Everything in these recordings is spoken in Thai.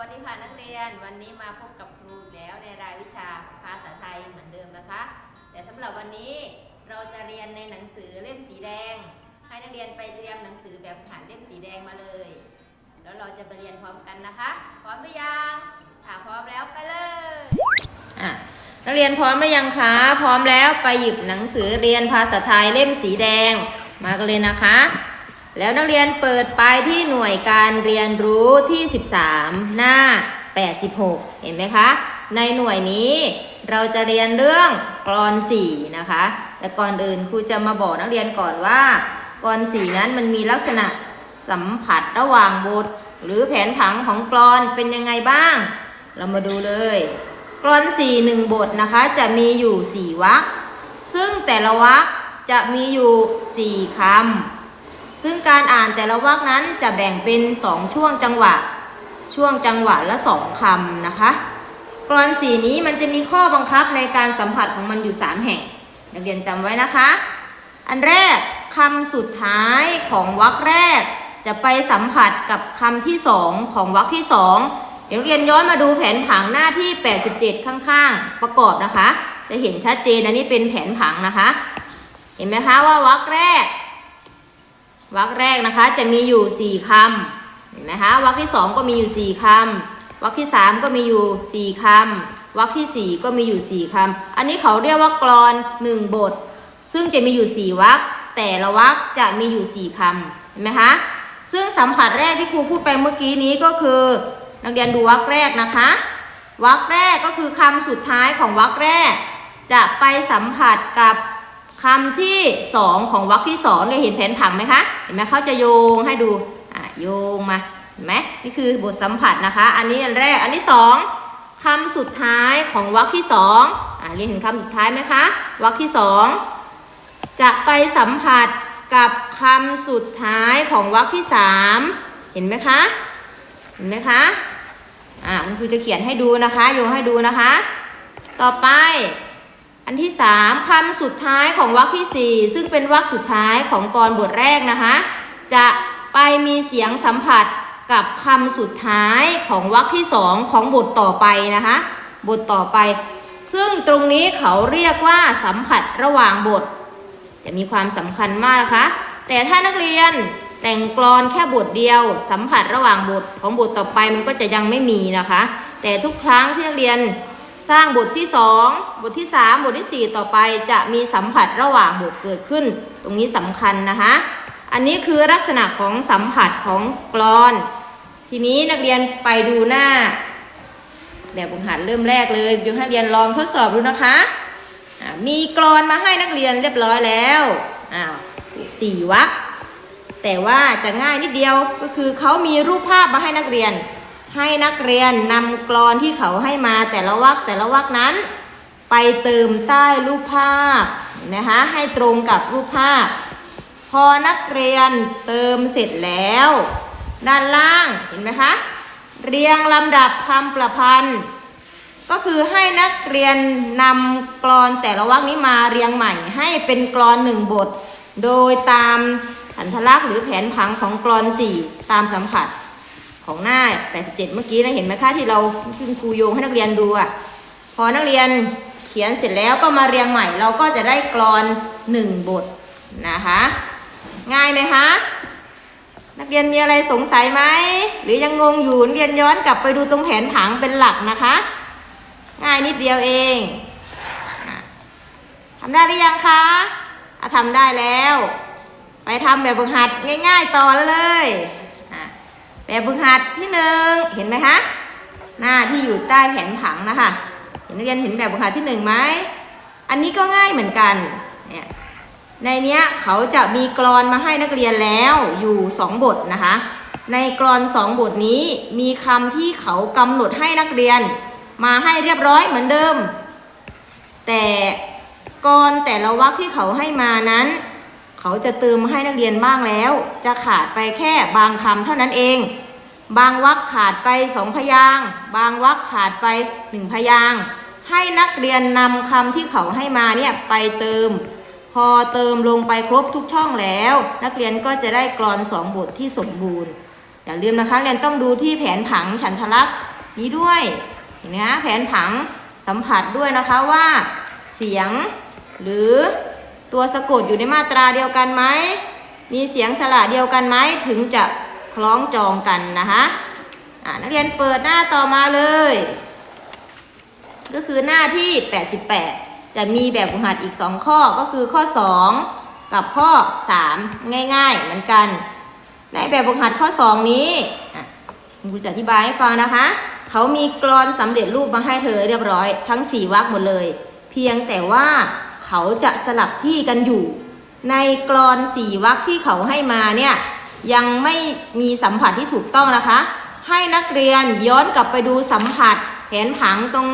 วัสดีค่ะนักเรียนวันนี้มาพบกับครูอีกแล้วในรายวิชาภาษาไทยเหมือนเดิมนะคะ แต่สำหรับวันนี้เราจะเรียนในหนังสือเล่มสีแดง ให้นักเรียนไปเตรียมหนังสือแบบฐานเล่มสีแดงมาเลย แล้วเราจะไปเรียนพร้อมกันนะคะ พร้อมหรือยังถ้าพร้อมแล้วไปเลยอะนักเรียนพร้อมหรือยังคะ พร้อมแล้วไปหยิบหนังสือเรียนภาษาไทยเล่มสีแดงมากันเลยนะคะ แล้วนักเรียนเปิดไปที่หน่วยการเรียนรู้ที่ 13 หน้า 86 เห็นไหมคะ ในหน่วยนี้เราจะเรียนเรื่องกรอน4นะคะ แต่ก่อนอื่นครูจะมาบอกนักเรียนก่อนว่ากรอน4นั้นมันมีลักษณะสัมผัสระหว่างบท หรือแผนผังของกรอนเป็นยังไงบ้าง เรามาดูเลยกรอน4 1บทนะคะจะมีอยู่ 4วรรคซึ่งแต่ละวรรคจะมีอยู่ 4คำ ซึ่งการอ่านแต่ละวรรคนั้นจะแบ่งเป็น2ช่วงจังหวะ ช่วงจังหวะละ2คำนะคะกรอนสีนี้มันจะมีข้อบังคับในการสัมผัสของมันอยู่ 3 แห่ง นักเรียนจำไว้นะคะ อันแรกคำสุดท้ายของวรรคแรก จะไปสัมผัสกับคำที่ 2 ของวรรคที่2เดี๋ยวเรียนย้อนมาดูแผนผังหน้าที่ 87 ข้างๆ ประกอบนะคะ จะเห็นชัดเจนอันนี้เป็นแผนผังนะคะ เห็นไหมคะว่าวรรคแรก วรรคแรกนะคะจะมีอยู่ 4คำเห็นไหมคะวรรคที่ 2 ก็มีอยู่ 4คำวรรคที่ 3 ก็มีอยู่ 4คำวรรคที่ 4 ก็มีอยู่ 4คำอันนี้เขาเรียกว่ากรอน 1 บท ซึ่งจะมีอยู่ 4 วรรคแต่ละวรรคจะมีอยู่ 4คำเห็นไหมคะซึ่งสัมผัสแรกที่ครูพูดไปเมื่อกี้นี้ก็คือ นักเรียนดูวรรคแรกนะคะวรรคแรกก็คือคำสุดท้ายของวรรคแรก จะไปสัมผัสกับ คำที่สองของวรรคที่สองเนี่ยเห็นแผนผังไหมคะ เห็นไหมเขาจะโยงให้ดูอะโยงมาเห็นไหมนี่คือบทสัมผัสนะคะ อันนี้อันแรก อันที่สองคำสุดท้ายของวรรคที่สองอะเรียนเห็นคำสุดท้ายไหมคะวรรคที่สองจะไปสัมผัสกับคำสุดท้ายของวรรคที่สามเห็นไหมคะ เห็นไหมคะ อ่าคุณครูจะเขียนให้ดูนะคะ โยงให้ดูนะคะ ต่อไป อันที่สามคำสุดท้ายของวรรคที่สี่ซึ่งเป็นวรรคสุดท้ายของกรบทแรกนะคะ จะไปมีเสียงสัมผัสกับคำสุดท้ายของวรรคที่สองของบทต่อไปนะคะ บทต่อไป ซึ่งตรงนี้เขาเรียกว่าสัมผัสระหว่างบท จะมีความสำคัญมากนะคะ แต่ถ้านักเรียนแต่งกลอนแค่บทเดียว สัมผัสระหว่างบทของบทต่อไปมันก็จะยังไม่มีนะคะ แต่ทุกครั้งที่นักเรียน สร้างบทที่ 2 บทที่ 3 บทที่ 4 ต่อไปจะมีสัมผัสระหว่างบทเกิดขึ้น ตรงนี้สำคัญนะคะ อันนี้คือลักษณะของสัมผัสของกลอน ทีนี้นักเรียนไปดูหน้า แบบฝึกหัดเริ่มแรกเลยเดี๋ยวนักเรียนลองทดสอบดูนะคะมีกรอนมาให้นักเรียนเรียบร้อยแล้วอ้าวสี่วรรคแต่ว่าจะง่ายนิดเดียวก็คือเขามีรูปภาพมาให้นักเรียน ให้นักเรียนนำกรอนที่เขาให้มาแต่ละวรรคแต่ละวรรคนั้น ไปเติมใต้รูปภาพนะคะให้ตรงกับรูปภาพ พอนักเรียนเติมเสร็จแล้ว ด้านล่างเห็นไหมคะเรียงลำดับคำประพันธ์ ก็คือให้นักเรียนนำกรอนแต่ละวรรคนี้มาเรียงใหม่ ให้เป็นกรอนหนึ่งบท โดยตามอันทลักษ์หรือแผนผังของกรอนสี่ตามสัมผัส ของหน้า 87 เมื่อกี้นะเห็นไหมคะที่เราคุณครูโยงให้นักเรียนดูอะพอนักเรียนเขียนเสร็จแล้วก็มาเรียงใหม่ เราก็จะได้กรอนหนึ่งบทนะคะ ง่ายไหมคะนักเรียนมีอะไรสงสัยไหมหรือยังงงอยู่นักเรียนย้อนกลับไปดูตรงแผนผังเป็นหลักนะคะ ง่ายนิดเดียวเองทำได้หรือยังคะอะทำได้แล้ว ไปทำแบบฝึกหัดง่าย ๆ ต่อเลย แบบฝึกหัดที่หนึ่งเห็นไหมคะ หน้าที่อยู่ใต้แผนผังนะคะ เห็นนักเรียนเห็นแบบฝึกหัดที่หนึ่งไหม อันนี้ก็ง่ายเหมือนกัน เนี่ยในเนี้ยเขาจะมีกรอนมาให้นักเรียนแล้วอยู่สองบทนะคะ ในกรอนสองบทนี้มีคำที่เขากำหนดให้นักเรียน มาให้เรียบร้อยเหมือนเดิม แต่กรอนแต่ละวรรคที่เขาให้มานั้น เขาจะเติมให้นักเรียนบ้างแล้ว จะขาดไปแค่บางคำเท่านั้นเอง บางวรรคขาดไปสองพยาง บางวรรคขาดไปหนึ่งพยาง ให้นักเรียนนำคำที่เขาให้มาเนี่ยไปเติม พอเติมลงไปครบทุกช่องแล้ว นักเรียนก็จะได้กรอนสองบทที่สมบูรณ์ อย่าลืมนะคะเรียนต้องดูที่แผนผังฉันทลักษณ์นี้ด้วยเห็นไหมคะแผนผังสัมผัสด้วยนะคะว่า เสียงหรือ ตัวสะกดอยู่ในมาตราเดียวกันไหม มีเสียงสระเดียวกันไหม ถึงจะคล้องจองกันนะคะนักเรียนเปิดหน้าต่อมาเลย ก็คือหน้าที่ 88 จะมีแบบฝึกหัดอีก 2 ข้อก็คือข้อ 2 กับข้อ 3 ง่ายๆ เหมือนกัน ในแบบฝึกหัดข้อ 2 นี้คุณครูจะอธิบายให้ฟังนะคะ เขามีกรอนสำเร็จรูปมาให้เธอเรียบร้อยทั้ง 4วรรคหมดเลย เพียงแต่ว่า เขาจะสลับที่กันอยู่ ในกรอนสี่วรรคที่เขาให้มาเนี่ยยังไม่มีสัมผัสที่ถูกต้องนะคะ ให้นักเรียนย้อนกลับไปดูสัมผัสแผนผังตรง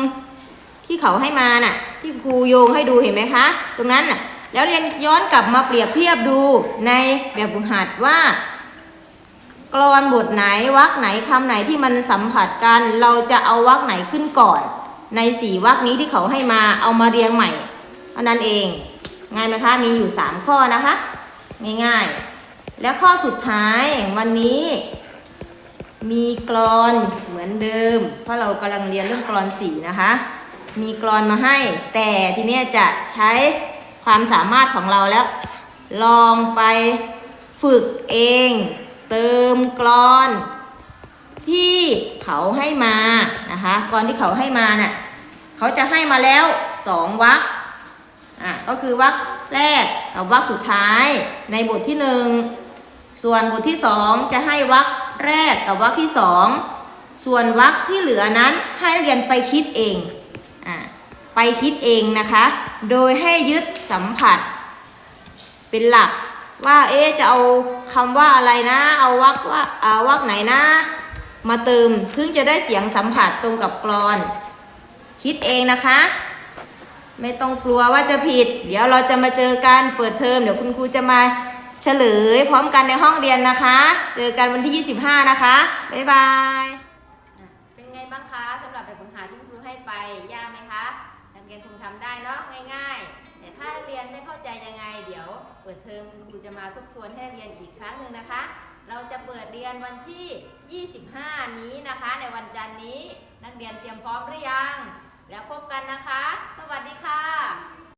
ที่เขาให้มาน่ะ ที่ครูโยงให้ดูเห็นไหมคะ ตรงนั้นน่ะแล้วเรียนย้อนกลับมาเปรียบเทียบดูในแบบฝึกหัดว่ากรอนบทไหนวรรคไหนคำไหนที่มันสัมผัสกัน เราจะเอาวรรคไหนขึ้นก่อน ในสี่วรรคนี้ที่เขาให้มาเอามาเรียงใหม่ เท่านั้นเอง ง่ายไหมคะ มีอยู่ 3 ข้อนะคะ ง่ายๆ แล้วข้อสุดท้ายวันนี้ มีกรอนเหมือนเดิม เพราะเรากำลังเรียนเรื่องกรอนสีนะคะ มีกรอนมาให้ แต่ทีนี้จะใช้ความสามารถของเราแล้ว ลองไปฝึกเอง เติมกรอนที่เขาให้มานะคะกรอนที่เขาให้มาน่ะเขาจะให้มาแล้วสองวรรค อะก็คือวรรคแรกกับวรรคสุดท้ายในบทที่หนึ่งส่วนบทที่สองจะให้วรรคแรกกับวรรคที่สองส่วนวรรคที่เหลือนั้นให้เรียนไปคิดเองอะไปคิดเองนะคะ โดยให้ยึดสัมผัส เป็นหลักว่าเอ๊จะเอาคำว่าอะไรนะ เอาวรรคว่าเอาวรรคไหนนะ มาเติมถึงจะได้เสียงสัมผัสตรงกับกรอน คิดเองนะคะ ไม่ต้องกลัวว่าจะผิด เดี๋ยวเราจะมาเจอกันเปิดเทอมเดี๋ยวคุณครูจะมาเฉลย พร้อมกันในห้องเรียนนะคะ เจอกันวันที่ 25 นะคะ บ๊ายบาย เป็นไงบ้างคะสำหรับแบบฝึกหัดที่คุณครูให้ไปยากไหมคะนักเรียนคงทำได้เนาะง่าย ๆ แต่ถ้านักเรียนไม่เข้าใจยังไง เดี๋ยวเปิดเทอมคุณครูจะมาทบทวนให้นักเรียนอีกครั้งหนึ่งนะคะ เราจะเปิดเรียนวันที่ 25 นี้นะคะ ในวันจันทร์นี้ นักเรียนเตรียมพร้อมหรือยัง แล้วพบกันนะคะ สวัสดีค่ะ